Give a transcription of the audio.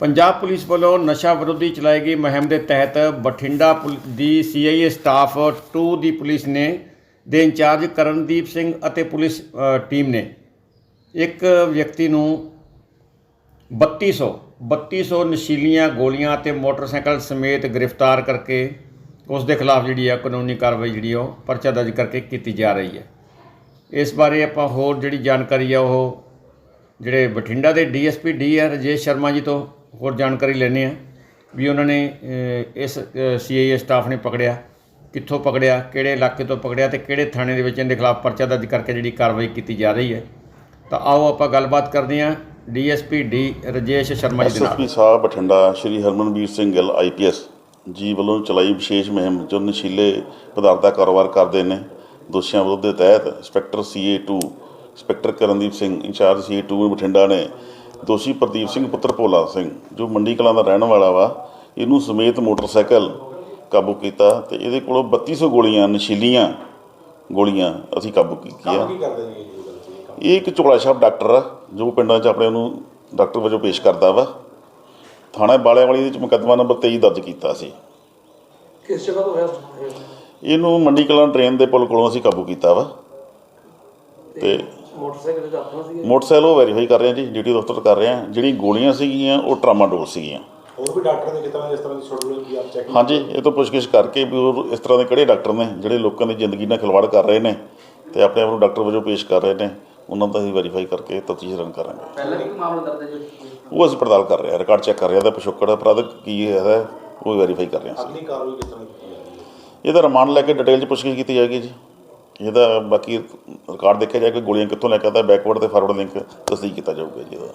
Punjab police ਵੱਲੋਂ ਨਸ਼ਾ ਵਿਰੋਧੀ ਚਲਾਈ ਗਈ ਮੁਹਿੰਮ ਦੇ ਤਹਿਤ ਬਠਿੰਡਾ ਪੁਲ- ਦੀ ਸੀਆਈਏ ਸਟਾਫ 2 ਦੀ ਪੁਲਿਸ ਨੇ, ਦੇ ਇੰਚਾਰਜ ਕਰਨਦੀਪ ਸਿੰਘ ਅਤੇ ਪੁਲਿਸ ਟੀਮ ਨੇ। ਇੱਕ ਵਿਅਕਤੀ ਨੂੰ 3200 3200 ਨਸ਼ੀਲੀਆਂ ਗੋਲੀਆਂ ਅਤੇ ਮੋਟਰਸਾਈਕਲ ਸਮੇਤ ਗ੍ਰਿਫਤਾਰ ਕਰਕੇ ਉਸ ਦੇ ਖਿਲਾਫ ਜਿਹੜੀ ਹੈ ਕਾਨੂੰਨੀ ਕਾਰਵਾਈ ਜਿਹੜੀ ਹੈ ਉਹ ਪਰਚਾ ਦਰਜ ਕਰਕੇ ਕੀਤੀ ਜਾ ਰਹੀ ਹੈ। ਇਸ ਬਾਰੇ ਆਪਾਂ ਹੋਰ ਜਿਹੜੀ ਜਾਣਕਾਰੀ ਆ ਉਹ ਜਿਹੜੇ ਬਠਿੰਡਾ ਦੇ DSP D R Rajesh Sharma ji ਤੋਂ ਹੋਰ ਜਾਣਕਾਰੀ ਲੈਣੇ ਆ ਵੀ ਉਹਨਾਂ ਨੇ ਅਹ, ਇਸ ਸੀਆਈਏ ਸਟਾਫ ਨੇ ਪਕੜਿਆ ਕਿੱਥੋਂ ਪਕੜਿਆ ਕਿਹੜੇ ਇਲਾਕੇ ਤੋਂ ਪਕੜਿਆ ਤੇ ਕਿਹੜੇ ਥਾਣੇ ਦੇ ਵਿੱਚ ਇਹਦੇ ਖਿਲਾਫ ਪਰਚਾ ਦਰਜ ਕਰਕੇ ਜਿਹੜੀ ਕਾਰਵਾਈ ਕੀਤੀ ਜਾ ਰਹੀ ਹੈ। ਤਾਂ ਆਓ ਆਪਾਂ ਗੱਲਬਾਤ ਕਰਦੇ ਹਾਂ ਡੀਐਸਪੀ ਡੀ ਰਜੇਸ਼ ਸ਼ਰਮਾ ਜੀ ਦੇ ਨਾਲ। ਐਸਐਸਪੀ ਸਾਹਿਬ ਬਠਿੰਡਾ ਸ਼੍ਰੀ ਹਰਮਨਵੀਰ ਸਿੰਘ ਗਿੱਲ ਆਈਪੀਐਸ ਜੀ ਵੱਲੋਂ ਚਲਾਈ ਵਿਸ਼ੇਸ਼ ਮੁਹਿੰਮ ਜੋ ਨਸ਼ੀਲੇ ਪਦਾਰਥ ਦਾ ਕਾਰੋਬਾਰ ਕਰਦੇ ਨੇ। ਦੋਸ਼ੀਆਂ ਵਿਰੁੱਧ ਦੇ ਤਹਿਤ ਇੰਸਪੈਕਟਰ ਸੀਏ2 ਇੰਸਪੈਕਟਰ ਕਰਨਦੀਪ ਸਿੰਘ ਇੰਚਾਰਜ ਸੀਏ2 ਬਠਿੰਡਾ ਨੇ ਦੋਸ਼ੀ ਪ੍ਰਦੀਪ ਸਿੰਘ ਪੁੱਤਰ ਭੋਲਾ ਸਿੰਘ ਜੋ ਮੰਡੀ ਕਲਾਂ ਦਾ ਰਹਿਣ ਵਾਲਾ ਵਾ ਇਹਨੂੰ ਸਮੇਤ ਮੋਟਰਸਾਈਕਲ ਕਾਬੂ ਕੀਤਾ ਤੇ ਇਹਦੇ ਕੋਲੋਂ 3200 ਗੋਲੀਆਂ ਨਸ਼ੀਲੀਆਂ ਗੋਲੀਆਂ ਅਸੀਂ ਕਾਬੂ ਕੀਤੀਆਂ? ਇਹ ਇੱਕ ਚੋਲਾ ਸਾਹਿਬ ਡਾਕਟਰ ਆ ਜੋ ਪਿੰਡਾਂ 'ਚ ਆਪਣੇ ਨੂੰ ਡਾਕਟਰ ਵਜੋਂ ਪੇਸ਼ ਕਰਦਾ ਵਾ ਥਾਣਾ ਬਾਲਿਆਂ ਵਾਲੀ ਦੇ ਵਿੱਚ ਮੁਕੱਦਮਾ ਨੰਬਰ 23 ਦਰਜ ਕੀਤਾ ਸੀ ਕਿਸ ਜਗ੍ਹਾ ਤੋਂ ਹੋਇਆ ਇਹ? ਇਹਨੂੰ ਮੰਡੀ ਕਲਾਂ ਟ੍ਰੇਨ ਦੇ ਪੁਲ ਕੋਲੋਂ ਅਸੀਂ ਕਾਬੂ ਕੀਤਾ ਵਾ ਤੇ ਮੋਟਰਸਾਈਕਲ ਤੇ ਆਪਣਾ ਸੀ ਮੋਟਰਸਾਈਕਲ ਉਹ ਵੈਰੀਫਾਈ ਕਰ ਰਹੇ ਹਾਂ ਜੀ ਡਿਊਟੀ ਦਫ਼ਤਰ ਕਰ ਰਹੇ ਹਾਂ ਜਿਹੜੀ ਗੋਲੀਆਂ ਸੀਗੀਆਂ ਉਹ ਟਰਾਮਾਡੋਲ ਸੀਗੀਆਂ। ਹੋਰ ਵੀ ਡਾਕਟਰ ਨੇ ਕਿਤਨਾ ਇਸ ਤਰ੍ਹਾਂ ਦੀ ਸ਼ਡਿਊਲ ਵੀ ਆਪ ਚੈੱਕ ਹਾਂਜੀ ਇਹ ਤੋਂ ਪੁੱਛਗਿੱਛ ਕਰਕੇ ਵੀ ਉਹ ਇਸ ਤਰ੍ਹਾਂ ਦੇ ਕਿਹੜੇ ਡਾਕਟਰ ਨੇ ਜਿਹੜੇ ਲੋਕਾਂ ਦੀ ਜ਼ਿੰਦਗੀ ਨਾਲ ਖਿਲਵਾੜ ਕਰ ਰਹੇ ਨੇ ਤੇ ਆਪਣੇ ਆਪ ਨੂੰ ਡਾਕਟਰ ਵਜੋਂ ਪੇਸ਼ ਕਰ ਰਹੇ ਨੇ ਉਹਨਾਂ ਦਾ ਅਸੀਂ ਵੈਰੀਫਾਈ ਕਰਕੇ ਤਫਤੀਸ਼ ਰਨ ਕਰਾਂਗੇ। ਪਹਿਲਾਂ ਵੀ ਮਾਮਲਾ ਦਰਜ ਹੈ ਜੀ? ਉਹ ਅਸੀਂ ਪੜਤਾਲ ਕਰ ਰਹੇ ਹਾਂ ਰਿਕਾਰਡ ਚੈੱਕ ਕਰ ਰਹੇ ਹਾਂ ਦਾ ਪਿਛੋਕੜ ਅਪਰਾਧਕ ਕੀ ਹੈ ਉਹ ਵੈਰੀਫਾਈ ਕਰ ਰਹੇ ਹਾਂ ਅਸੀਂ। ਅਗਲੀ ਕਾਰਵਾਈ ਕਿਸ ਤਰ੍ਹਾਂ ਕੀਤੀ ਹੈ ਇਹਦਾ ਰਿਮਾਂਡ ਲੈ ਕੇ ਡਿਟੇਲ ਚ ਪੁੱਛਗਿੱਛ ਕੀਤੀ ਜਾਏਗੀ ਜੀ। ਇਹਦਾ ਬਾਕੀ ਰਿਕਾਰਡ ਦੇਖਿਆ ਜਾਏਗਾ ਗੋਲੀਆਂ ਕਿੱਥੋਂ ਲੈ ਕੇ ਆਉਂਦਾ ਬੈਕਵਰਡ ਅਤੇ ਫਾਰਵਰਡ ਲਿੰਕ ਤਸਦੀਕ ਕੀਤਾ ਜਾਊਗਾ ਜੀ ਇਹਦਾ।